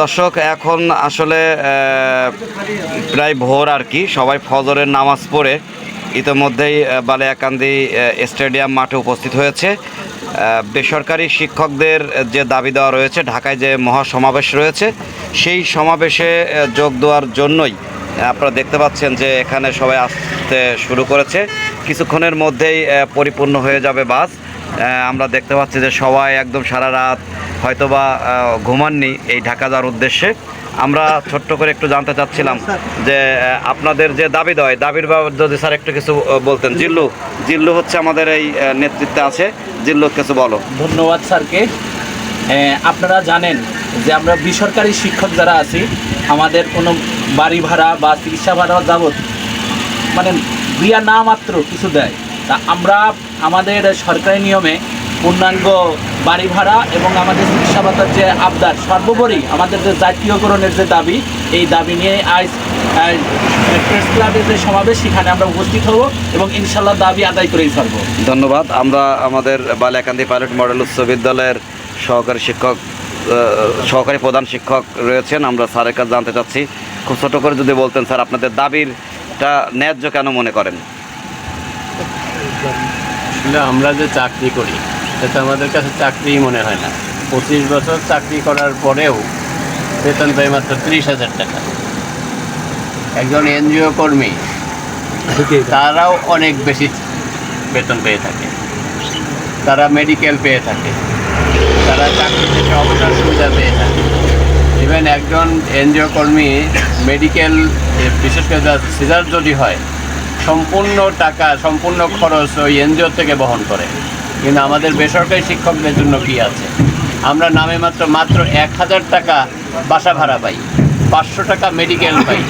দর্শক, এখন আসলে প্রায় ভোর আর কি। সবাই ফজরের নামাজ পড়ে ইতোমধ্যেই বালিয়াকান্দি স্টেডিয়াম মাঠে উপস্থিত হয়েছে। বেসরকারি শিক্ষকদের যে দাবি দেওয়া রয়েছে, ঢাকায় যে মহাসমাবেশ রয়েছে, সেই সমাবেশে যোগ দেওয়ার জন্যই আপনারা দেখতে পাচ্ছেন যে এখানে সবাই আসতে শুরু করেছে। কিছুক্ষণের মধ্যেই পরিপূর্ণ হয়ে যাবে বাস। আমরা দেখতে পাচ্ছি যে সবাই একদম সারা রাত হয়তোবা ঘুমাননি এই ঢাকা যাওয়ার উদ্দেশ্যে। আমরা ছোট্ট করে একটু জানতে চাচ্ছিলাম যে আপনাদের যে দাবি দেয় দাবির বাবদ যদি স্যার একটু কিছু বলতেন। জিল্লু জিল্লু হচ্ছে আমাদের এই নেতৃত্বে আছে। জিল্লু কিছু বলো। ধন্যবাদ স্যারকে। আপনারা জানেন যে আমরা বেসরকারি শিক্ষক যারা আছি আমাদের কোনো বাড়ি ভাড়া বা চিকিৎসা ভাড়া যাবত মানে দিয়া না মাত্র কিছু দেয়। তা আমরা আমাদের সরকারি নিয়মে পূর্ণাঙ্গ বাড়ি ভাড়া এবং আমাদের চিকিৎসা ভাতার যে আবদার, সর্বোপরি আমাদের যে জাতীয়করণের যে দাবি, এই দাবি নিয়ে আজ প্রেস ক্লাবের যে সমাবেশ, সেখানে আমরা উপস্থিত হব এবং ইনশাল্লাহ দাবি আদায় করেই ছাড়বো। ধন্যবাদ। আমরা আমাদের বালিয়াকান্দি পাইলট মডেল উচ্চ বিদ্যালয়ের সহকারী শিক্ষক সহকারী প্রধান শিক্ষক রয়েছেন। আমরা স্যারের কাছে জানতে চাচ্ছি, খুব ছোটো করে যদি বলতেন স্যার, আপনাদের দাবিরটা ন্যায্য কেন মনে করেন? আসলে আমরা যে চাকরি করি সেটা আমাদের কাছে চাকরিই মনে হয় না। পঁচিশ বছর চাকরি করার পরেও বেতন পাই মাত্র ত্রিশ হাজার টাকা। একজন এনজিও কর্মী তারাও অনেক বেশি বেতন পেয়ে থাকে। তারা মেডিকেল পেয়ে থাকে। তারা চাকরি থেকে অবসর সুবিধা পেয়ে থাকে। ইভেন একজন এনজিও কর্মী মেডিকেল বিশেষ করে সিজার যদি হয় সম্পূর্ণ টাকা, সম্পূর্ণ খরচ ওই এনজিও থেকে বহন করে। কিন্তু আমাদের বেসরকারি শিক্ষকদের জন্য কি আছে? আমরা নামে মাত্র মাত্র এক হাজার টাকা বাসা ভাড়া পাই, পাঁচশো টাকা মেডিকেল পাই।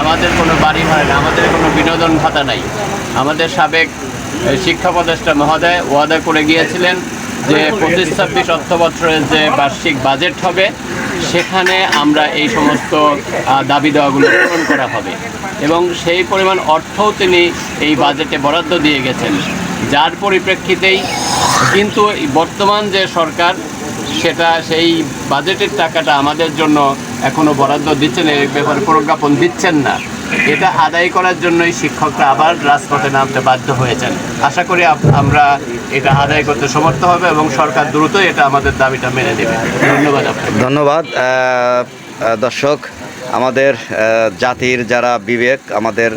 আমাদের কোনো বাড়ি ভাড়া নেই, আমাদের কোনো বিনোদন ভাতা নাই। আমাদের সাবেক শিক্ষা উপদেষ্টা মহোদয় ওয়াদা করে গিয়েছিলেন যে পঁচিশ ছাব্বিশ অর্থ বছরের যে বার্ষিক বাজেট হবে, সেখানে আমরা এই সমস্ত দাবি দেওয়াগুলো পূরণ করা হবে। এবং সেই পরিমাণ অর্থও তিনি এই বাজেটে বরাদ্দ দিয়ে গেছেন। যার পরিপ্রেক্ষিতেই কিন্তু বর্তমান যে সরকার, সেটা সেই বাজেটের টাকাটা আমাদের জন্য এখনও বরাদ্দ দিচ্ছেন এই ব্যাপারে প্রজ্ঞাপন দিচ্ছেন না। এটা আদায় করার জন্যই শিক্ষকরা আবার রাজপথে নামতে বাধ্য হয়েছেন। আশা করি আমরা এটা আদায় করতে সমর্থ হবে এবং সরকার দ্রুত এটা আমাদের দাবিটা মেনে দেবে ধন্যবাদ ধন্যবাদ। দর্শক আমাদের জাতির যারা বিবেক, আমাদের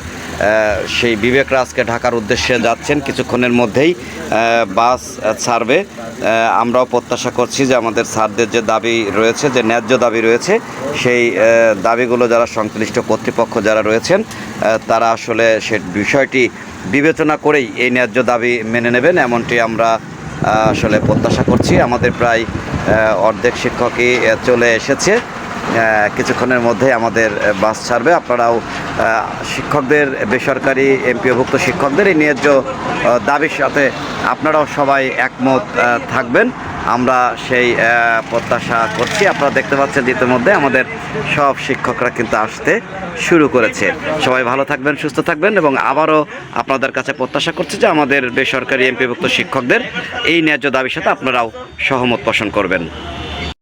সেই বিবেক রাজকে ঢাকার উদ্দেশ্যে যাচ্ছেন কিছুক্ষণের মধ্যেই বাস ছাড়বে। আমরাও প্রত্যাশা করছি যে আমাদের স্যারদের যে দাবি রয়েছে, যে ন্যায্য দাবি রয়েছে, সেই দাবিগুলো যারা সংশ্লিষ্ট কর্তৃপক্ষ যারা রয়েছেন তারা আসলে সে বিষয়টি বিবেচনা করেই এই ন্যায্য দাবি মেনে নেবেন। এমনটি আমরা আসলে প্রত্যাশা করছি। আমাদের প্রায় অর্ধেক শিক্ষকই চলে এসেছে। কিছুক্ষণের মধ্যে আমাদের বাস ছাড়বে। আপনারাও শিক্ষকদের, বেসরকারি এমপিওভুক্ত শিক্ষকদের এই ন্যায্য দাবির সাথে আপনারাও সবাই একমত থাকবেন। আমরা সেই প্রত্যাশা করছি। আপনারা দেখতে পাচ্ছেন ইতিমধ্যে আমাদের সব শিক্ষকরা কিন্তু আসতে শুরু করেছে। সবাই ভালো থাকবেন, সুস্থ থাকবেন এবং আবারও আপনাদের কাছে প্রত্যাশা করছি যে আমাদের বেসরকারি এমপিভুক্ত শিক্ষকদের এই ন্যায্য দাবির সাথে আপনারাও সহমত পোষণ করবেন।